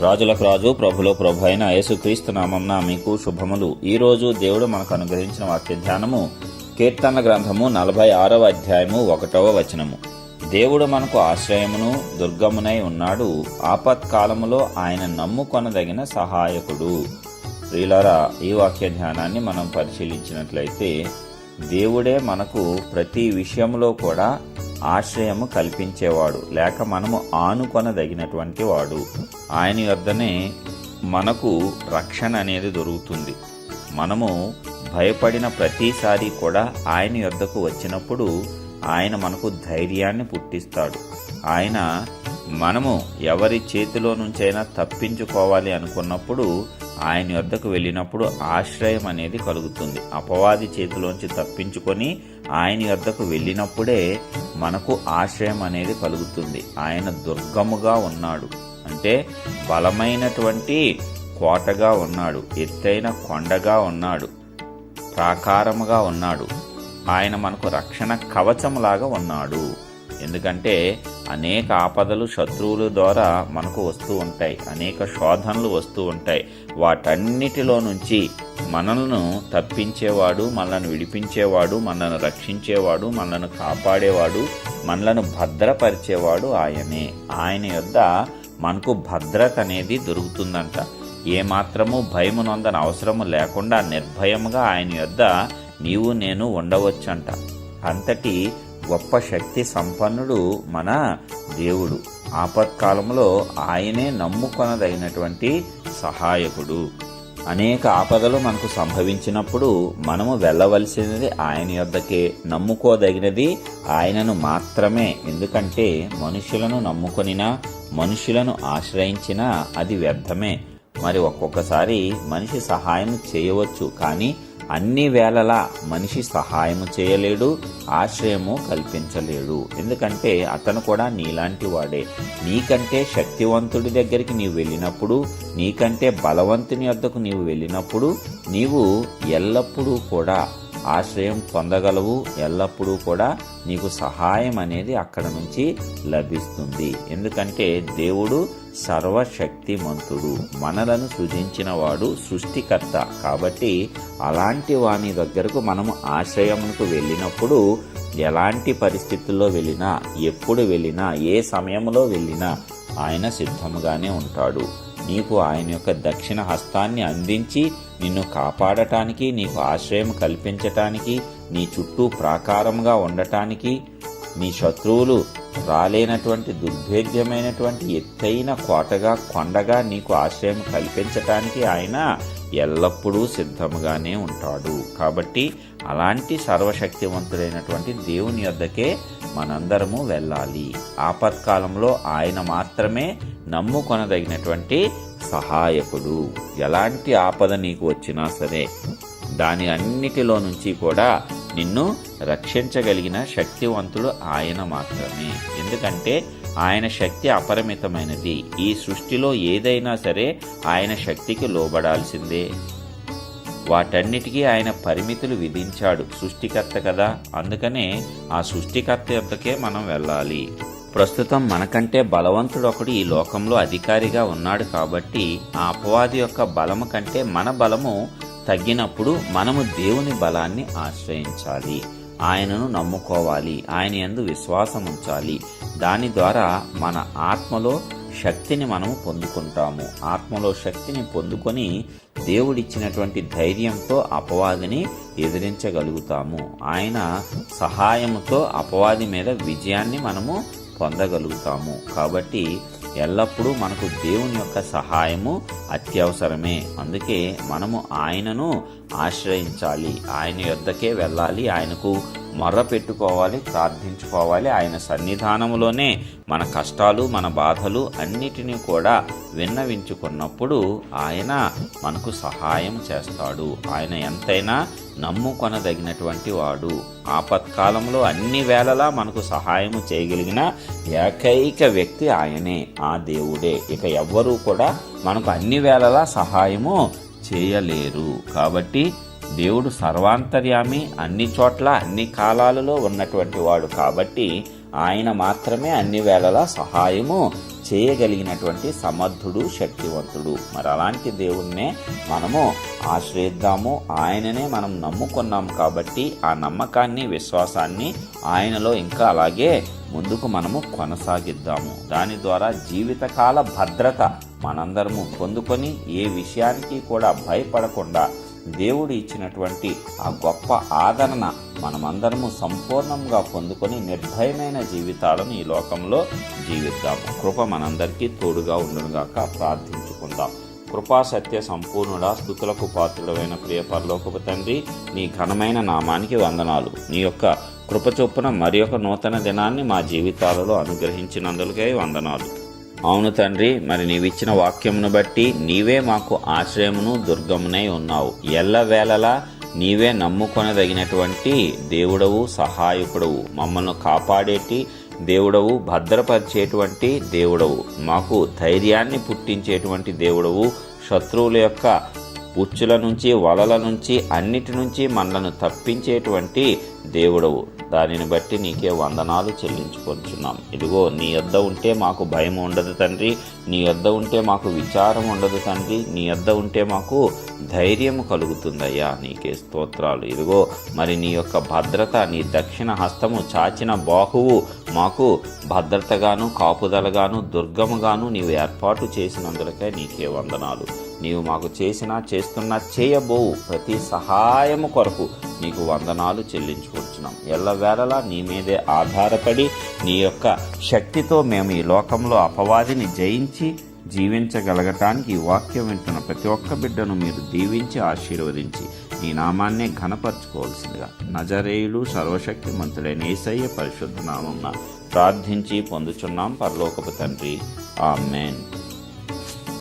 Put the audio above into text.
రాజులకు రాజు ప్రభులో ప్రభు అయిన యేసుక్రీస్తు నామంన మీకు శుభములు. ఈ రోజు దేవుడు మనకు అనుగ్రహించిన వాక్య ధ్యానము కీర్తన గ్రంథము నలభై ఆరవ అధ్యాయము ఒకటవ వచనము. దేవుడు మనకు ఆశ్రయమును దుర్గమునై ఉన్నాడు. ఆపత్కాలములో ఆయన నమ్ముకొనదగిన సహాయకుడు. ప్రియులారా ఈ వాక్య ధ్యానాన్ని మనం పరిశీలించినట్లయితే దేవుడే మనకు ప్రతి విషయంలో కూడా ఆశ్రయము కల్పించేవాడు లేక మనము ఆనుకొనదగినటువంటి వాడు. ఆయన యొద్దనే మనకు రక్షణ అనేది దొరుకుతుంది. మనము భయపడిన ప్రతిసారి కూడా ఆయన యొద్దకు వచ్చినప్పుడు ఆయన మనకు ధైర్యాన్ని పుట్టిస్తాడు. ఆయన మనము ఎవరి చేతిలో నుంచైనా తప్పించుకోవాలి అనుకున్నప్పుడు ఆయన వద్దకు వెళ్ళినప్పుడు ఆశ్రయం అనేది కలుగుతుంది. అపవాది చేతిలోంచి తప్పించుకొని ఆయన వద్దకు వెళ్ళినప్పుడే మనకు ఆశ్రయం అనేది కలుగుతుంది. ఆయన దుర్గముగా ఉన్నాడు. అంటే బలమైనటువంటి కోటగా ఉన్నాడు. ఎత్తైన కొండగా ఉన్నాడు. ప్రాకారముగా ఉన్నాడు. ఆయన మనకు రక్షణ కవచంలాగా ఉన్నాడు. ఎందుకంటే అనేక ఆపదలు శత్రువుల ద్వారా మనకు వస్తూ ఉంటాయి అనేక శోధనలు వస్తూ ఉంటాయి. వాటన్నిటిలో నుంచి మనల్ని తప్పించేవాడు మనల్ని విడిపించేవాడు మనల్ని రక్షించేవాడు మనల్ని కాపాడేవాడు మనలను భద్రపరిచేవాడు ఆయనే. ఆయన యొద్ద మనకు భద్రత అనేది దొరుకుతుందంట. ఏమాత్రము భయము నొందని అవసరము లేకుండా నిర్భయముగా ఆయన యొద్ద నీవు నేను ఉండవచ్చంట. అంతటి గొప్ప శక్తి సంపన్నుడు మన దేవుడు. ఆపత్కాలంలో ఆయనే నమ్ముకొనదగినటువంటి సహాయకుడు. అనేక ఆపదలు మనకు సంభవించినప్పుడు మనము వెళ్ళవలసినది ఆయన యొద్దకే. నమ్ముకోదగినది ఆయనను మాత్రమే. ఎందుకంటే మనుషులను నమ్ముకొనినా మనుషులను ఆశ్రయించినా అది వ్యర్థమే. మరి ఒక్కొక్కసారి మనిషి సహాయం చేయవచ్చు. కానీ అన్ని వేళలా మనిషి సహాయము చేయలేడు ఆశ్రయము కల్పించలేడు. ఎందుకంటే అతను కూడా నీలాంటి వాడే. నీకంటే శక్తివంతుడి దగ్గరికి నీవు వెళ్ళినప్పుడు నీకంటే బలవంతుని వద్దకు నీవు వెళ్ళినప్పుడు నీవు ఎల్లప్పుడూ కూడా ఆశ్రయం పొందగలవు ఎల్లప్పుడూ కూడా నీకు సహాయం అనేది అక్కడ నుంచి లభిస్తుంది. ఎందుకంటే దేవుడు సర్వశక్తిమంతుడు మనలను సృజించిన వాడు సృష్టికర్త. కాబట్టి అలాంటి వాని దగ్గరకు మనము ఆశ్రయమునకు వెళ్ళినప్పుడు ఎలాంటి పరిస్థితుల్లో వెళ్ళినా ఎప్పుడు వెళ్ళినా ఏ సమయంలో వెళ్ళినా ఆయన సిద్ధముగానే ఉంటాడు. నీకు ఆయన యొక్క దక్షిణ హస్తాన్ని అందించి నిన్ను కాపాడటానికి నీకు ఆశ్రయం కల్పించటానికి నీ చుట్టూ ప్రాకారంగా ఉండటానికి నీ శత్రువులు రాలేనటువంటి దుర్భేద్యమైనటువంటి ఎత్తైన కోటగా కొండగా నీకు ఆశ్రయం కల్పించటానికి ఆయన ఎల్లప్పుడూ సిద్ధముగానే ఉంటాడు. కాబట్టి అలాంటి సర్వశక్తివంతుడైనటువంటి దేవుని యొద్దకే మనందరము వెళ్ళాలి. ఆపత్కాలంలో ఆయన మాత్రమే నమ్ముకొనదగినటువంటి సహాయకుడు. ఎలాంటి ఆపద నీకు వచ్చినా సరే దాని అన్నిటిలో నుంచి కూడా నిన్ను రక్షించగలిగిన శక్తివంతుడు ఆయన మాత్రమే. ఎందుకంటే ఆయన శక్తి అపరిమితమైనది. ఈ సృష్టిలో ఏదైనా సరే ఆయన శక్తికి లోబడాల్సిందే. వాటన్నిటికీ ఆయన పరిమితులు విధించాడు సృష్టికర్త కదా. అందుకనే ఆ సృష్టికర్త యొద్దకే మనం వెళ్ళాలి. ప్రస్తుతం మనకంటే బలవంతుడు ఒకడు ఈ లోకంలో అధికారిగా ఉన్నాడు కాబట్టి ఆ అపవాది యొక్క బలము కంటే మన బలము తగ్గినప్పుడు మనము దేవుని బలాన్ని ఆశ్రయించాలి. ఆయనను నమ్ముకోవాలి. ఆయన ఎందు విశ్వాసం ఉంచాలి దాని ద్వారా మన ఆత్మలో శక్తిని మనము పొందుకుంటాము. ఆత్మలో శక్తిని పొందుకొని దేవుడిచ్చినటువంటి ధైర్యంతో అపవాదిని ఎదిరించగలుగుతాము. ఆయన సహాయంతో అపవాది మీద విజయాన్ని మనము పొందగలుగుతాము. కాబట్టి ఎల్లప్పుడూ మనకు దేవుని యొక్క సహాయము అత్యవసరమే. అందుకే మనము ఆయనను ఆశ్రయించాలి. ఆయన యొద్దకే వెళ్ళాలి. ఆయనకు మొర్ర పెట్టుకోవాలి ప్రార్థించుకోవాలి. ఆయన సన్నిధానంలోనే మన కష్టాలు మన బాధలు అన్నిటినీ కూడా విన్నవించుకున్నప్పుడు ఆయన మనకు సహాయం చేస్తాడు. ఆయన ఎంతైనా నమ్ముకొనదగినటువంటి వాడు. ఆపత్కాలంలో అన్ని వేళలా మనకు సహాయము చేయగలిగిన ఏకైక వ్యక్తి ఆయనే ఆ దేవుడే. ఇక ఎవ్వరూ కూడా మనకు అన్ని వేళలా సహాయము చేయలేరు. కాబట్టి దేవుడు సర్వాంతర్యామి అన్ని చోట్ల అన్ని కాలాలలో ఉన్నటువంటి వాడు కాబట్టి ఆయన మాత్రమే అన్ని వేళలా సహాయము చేయగలిగినటువంటి సమర్థుడు శక్తివంతుడు. మరి అలాంటి దేవుణ్ణే మనము ఆశ్రయిద్దాము. ఆయననే మనం నమ్ముకున్నాం కాబట్టి ఆ నమ్మకాన్ని విశ్వాసాన్ని ఆయనలో ఇంకా అలాగే ముందుకు మనము కొనసాగిద్దాము. దాని ద్వారా జీవితకాల భద్రత మనందరము పొందుకొని ఏ విషయానికి కూడా భయపడకుండా దేవుడు ఇచ్చినటువంటి ఆ గొప్ప ఆదరణ మనమందరము సంపూర్ణంగా పొందుకొని నిర్భయమైన జీవితాలను ఈ లోకంలో జీవిద్దాము. కృప మనందరికీ తోడుగా ఉండునుగాక ప్రార్థించుకుందాం. కృపా సత్య సంపూర్ణుడా స్థుతులకు పాత్రుడమైన ప్రియ పరలోకపు తండ్రి నీ ఘనమైన నామానికి వందనాలు. నీ యొక్క కృపచొప్పున మరి ఒక నూతన దినాన్ని మా జీవితాలలో అనుగ్రహించినందులకై వందనాలు. అవును తండ్రి మరి నీవిచ్చిన వాక్యమును బట్టి నీవే మాకు ఆశ్రయమును దుర్గమునై ఉన్నావు. ఎల్లవేళలా నీవే నమ్ముకొనదగినటువంటి దేవుడవు సహాయకుడవు. మమ్మల్ని కాపాడేటి దేవుడవు భద్రపరిచేటువంటి దేవుడవు. మాకు ధైర్యాన్ని పుట్టించేటువంటి దేవుడవు. శత్రువుల యొక్క ఉచ్చుల నుంచి వలల నుంచి అన్నిటి నుంచి మనలను తప్పించేటువంటి దేవుడవు. దానిని బట్టి నీకే వందనాలు చెల్లించుకొంచున్నాం. ఇదిగో నీ యొద్ద ఉంటే మాకు భయం ఉండదు తండ్రి. నీ యొద్ద ఉంటే మాకు విచారం ఉండదు తండ్రి. నీ యొద్ద ఉంటే మాకు ధైర్యం కలుగుతుందయ్యా నీకే స్తోత్రాలు. ఇదిగో మరి నీ యొక్క భద్రత నీ దక్షిణ హస్తము చాచిన బాహువు మాకు భద్రతగాను కాపుదలగాను దుర్గముగాను నీవు ఏర్పాటు చేసినందులకే నీకే వందనాలు. నీవు మాకు చేసిన చేస్తున్న చేయబోవు. ప్రతి సహాయము కొరకు నీకు వందనాలు చెల్లించుకుంటున్నాం ఎల్లవేళలా నీ మీదే ఆధారపడి నీ యొక్క శక్తితో మేము ఈ లోకంలో అపవాదిని జయించి జీవించగలగటానికి ఈ వాక్యం వింటున్న ప్రతి ఒక్క బిడ్డను మీరు దీవించి ఆశీర్వదించి నీ నామాన్నే ఘనపరచుకోవాల్సిందిగా నజరేయుడు సర్వశక్తిమంతుడైన ఏసయ్య పరిశుద్ధ నామం ప్రార్థించి పొందుచున్నాం. పరలోకపు తండ్రి. ఆ మేన్